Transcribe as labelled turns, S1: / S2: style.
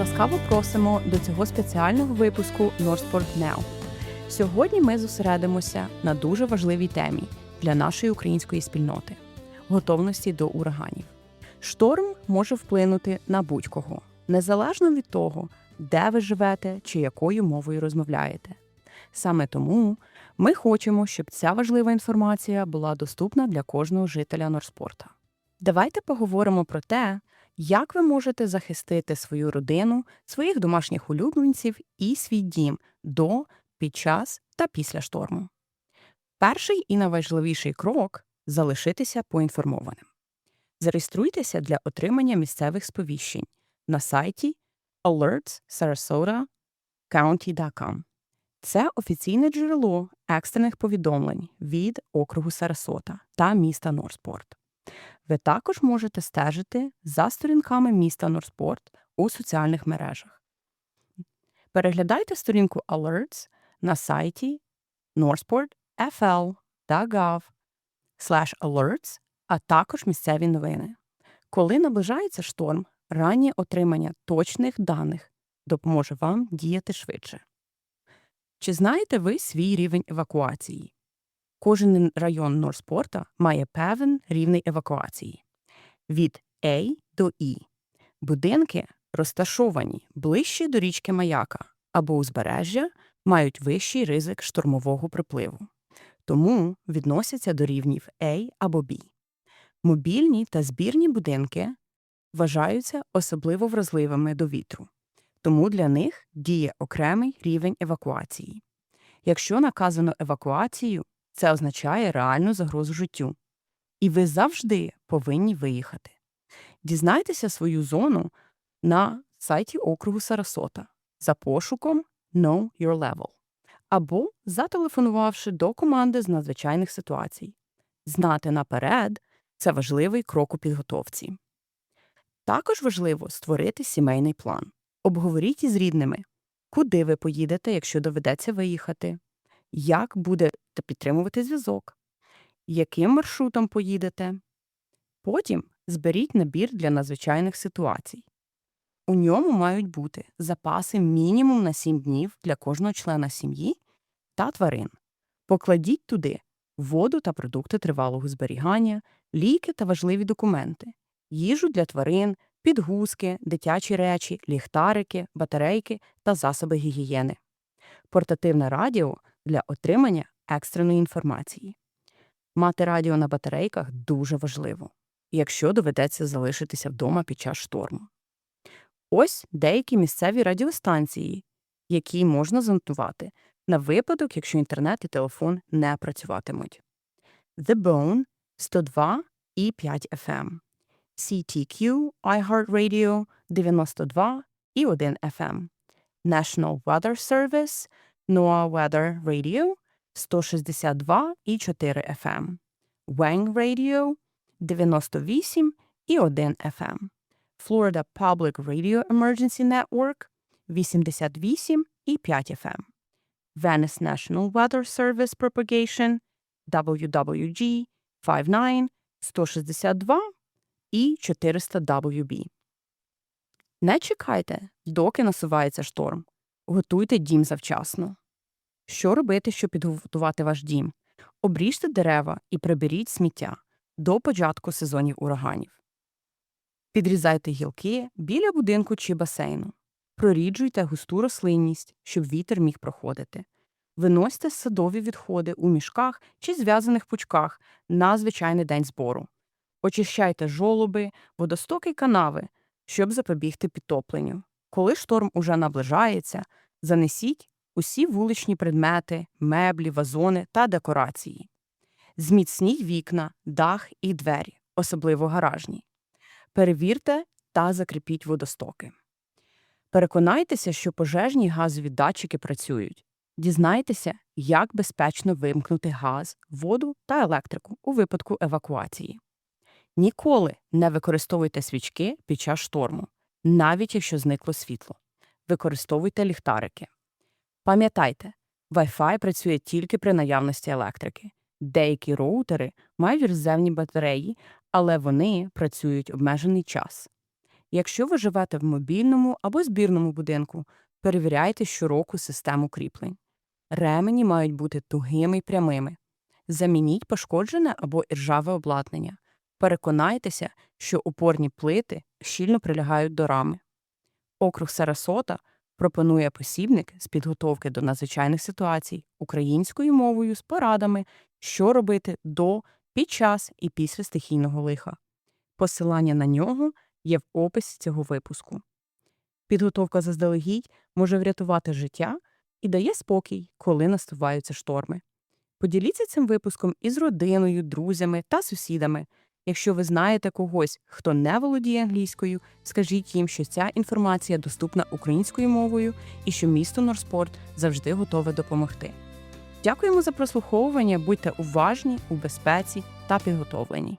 S1: ласкаво просимо до цього спеціального випуску Northport Now. Сьогодні ми зосередимося на дуже важливій темі для нашої української спільноти готовності до ураганів. Шторм може вплинути на будь-кого, незалежно від того, де ви живете чи якою мовою розмовляєте. Саме тому ми хочемо, щоб ця важлива інформація була доступна для кожного жителя Норспорта. Давайте поговоримо про те, як ви можете захистити свою родину, своїх домашніх улюбленців і свій дім до, під час та після шторму. Перший і найважливіший крок залишитися поінформованим. Зареєструйтеся для отримання місцевих сповіщень на сайті alertssarasota.county.com. Це офіційне джерело екстрених повідомлень від округу Сарасота та міста Норспорт. Ви також можете стежити за сторінками міста Норспорт у соціальних мережах. Переглядайте сторінку Alerts на сайті norsport.fl.gov alerts, а також місцеві новини. Коли наближається шторм, раннє отримання точних даних допоможе вам діяти швидше. Чи знаєте ви свій рівень евакуації? Кожен район Норспорта має певен рівень евакуації від A до E. Будинки, розташовані ближче до річки Маяка або узбережжя, мають вищий ризик штурмового припливу, тому відносяться до рівнів A або B. Мобільні та збірні будинки вважаються особливо вразливими до вітру, тому для них діє окремий рівень евакуації. Якщо наказано евакуацію, це означає реальну загрозу життю. І ви завжди повинні виїхати. Дізнайтеся свою зону на сайті округу Сарасота за пошуком Know Your Level або зателефонувавши до команди з надзвичайних ситуацій. Знати наперед це важливий крок у підготовці. Також важливо створити сімейний план. Обговоріть із рідними, куди ви поїдете, якщо доведеться виїхати, як будете підтримувати зв'язок, яким маршрутом поїдете. Потім зберіть набір для надзвичайних ситуацій. У ньому мають бути запаси мінімум на 7 днів для кожного члена сім'ї та тварин. Покладіть туди воду та продукти тривалого зберігання, ліки та важливі документи, їжу для тварин, підгузки, дитячі речі, ліхтарики, батарейки та засоби гігієни, портативне радіо для отримання екстреної інформації. Мати радіо на батарейках дуже важливо, якщо доведеться залишитися вдома під час шторму. Ось деякі місцеві радіостанції, які можна зонтувати на випадок, якщо інтернет і телефон не працюватимуть. The Bone 102 і 5 FM, CTQ iHeartRadio 92 і 1 FM, National Weather Service NOAA Weather Radio 162 і 4 FM, Wang Radio 98 і 1 FM, Florida Public Radio Emergency Network 88 і 5 FM, Venice National Weather Service Propagation WWG 59 162 і 400 WB. Не чекайте, доки насувається шторм. Готуйте дім завчасно. Що робити, щоб підготувати ваш дім? Обріжте дерева і приберіть сміття до початку сезонів ураганів. Підрізайте гілки біля будинку чи басейну. Проріджуйте густу рослинність, щоб вітер міг проходити. Виносьте садові відходи у мішках чи зв'язаних пучках на звичайний день збору. Очищайте жолоби, водостоки канави, щоб запобігти підтопленню. Коли шторм уже наближається, занесіть усі вуличні предмети, меблі, вазони та декорації. Зміцніть вікна, дах і двері, особливо гаражні. Перевірте та закріпіть водостоки. Переконайтеся, що пожежні газові датчики працюють. Дізнайтеся, як безпечно вимкнути газ, воду та електрику у випадку евакуації. Ніколи не використовуйте свічки під час шторму, навіть якщо зникло світло. Використовуйте ліхтарики. Пам'ятайте, Wi-Fi працює тільки при наявності електрики. Деякі роутери мають резервні батареї, але вони працюють обмежений час. Якщо ви живете в мобільному або збірному будинку, перевіряйте щороку систему кріплень. Ремені мають бути тугими й прямими. Замініть пошкоджене або іржаве обладнання. Переконайтеся, що опорні плити щільно прилягають до рами. Округ Сарасота пропонує посібник з підготовки до надзвичайних ситуацій українською мовою з порадами, що робити до, під час і після стихійного лиха. Посилання на нього є в описі цього випуску. Підготовка заздалегідь може врятувати життя і дає спокій, коли наступаються шторми. Поділіться цим випуском із родиною, друзями та сусідами. Якщо ви знаєте когось, хто не володіє англійською, скажіть їм, що ця інформація доступна українською мовою і що місто Норспорт завжди готове допомогти. Дякуємо за прослуховування, будьте уважні, у безпеці та підготовлені.